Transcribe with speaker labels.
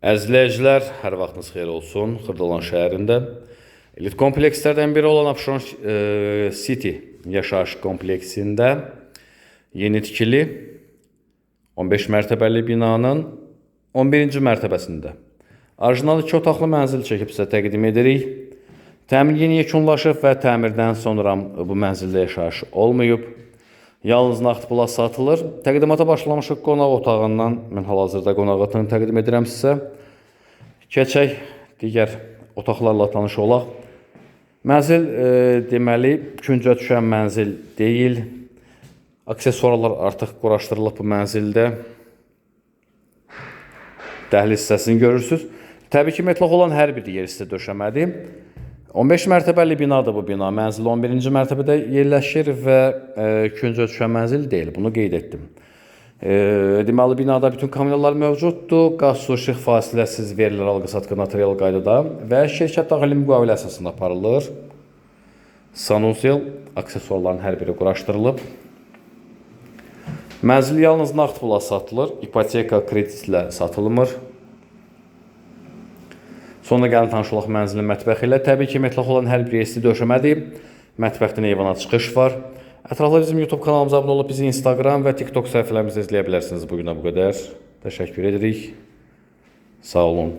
Speaker 1: Əzizləyicilər, hər vaxtınız xeyir olsun. Xırdalan şəhərində elit komplekslərdən biri olan Abşeron e, City yaşayış kompleksində yeni tikili 15 mərtəbəli binanın 11-ci mərtəbəsində orijinal iki otaqlı mənzil çəkib sizə təqdim edirik. Təmir yeni yekunlaşıb və təmirdən sonra bu mənzildə yaşayış olmayıb. Yalnız nağd pula satılır. Təqdimata başlamışıq qonaq otağından. Mən hal-hazırda qonaq otağını təqdim edirəm sizə. Keçək digər otaqlarla tanış olaq. Mənzil e, deməli küncə düşən mənzil deyil. Aksesuarlar artıq quraşdırılıb bu mənzildə. Dəhliz hissəsini görürsüz. Təbii ki, metlaq olan hər bir yer sizə döşəmədir. 15 mərtəbəli binadır bu bina. Mənzil 11-ci mərtəbədə yerləşir və e, küncə düşən mənzil deyil. Bunu qeyd etdim. E, deməli binada bütün kameralar mövcuddur. Qaz su işıq fasiləsiz verilir alqı-satqı notarial qaydada və şirkət daxili müqavilə əsasında aparılır. Sanuzel aksesuarların hər biri quraşdırılıb. Mənzil yalnız nağd pula satılır, ipoteka kreditlə satılmır. Sonra gəlin tanış olaq mənzilin mətbəxi ilə. Təbii ki, metlaq olan hər bir yersi döşəmədir. Mətbəxdən eyvana çıxış var. Ətraflı bizim YouTube kanalımıza abunə olub bizi Instagram və TikTok səhifələrimizdə izləyə bilərsiniz. Bu günə bu qədər. Təşəkkür edirik. Sağ olun.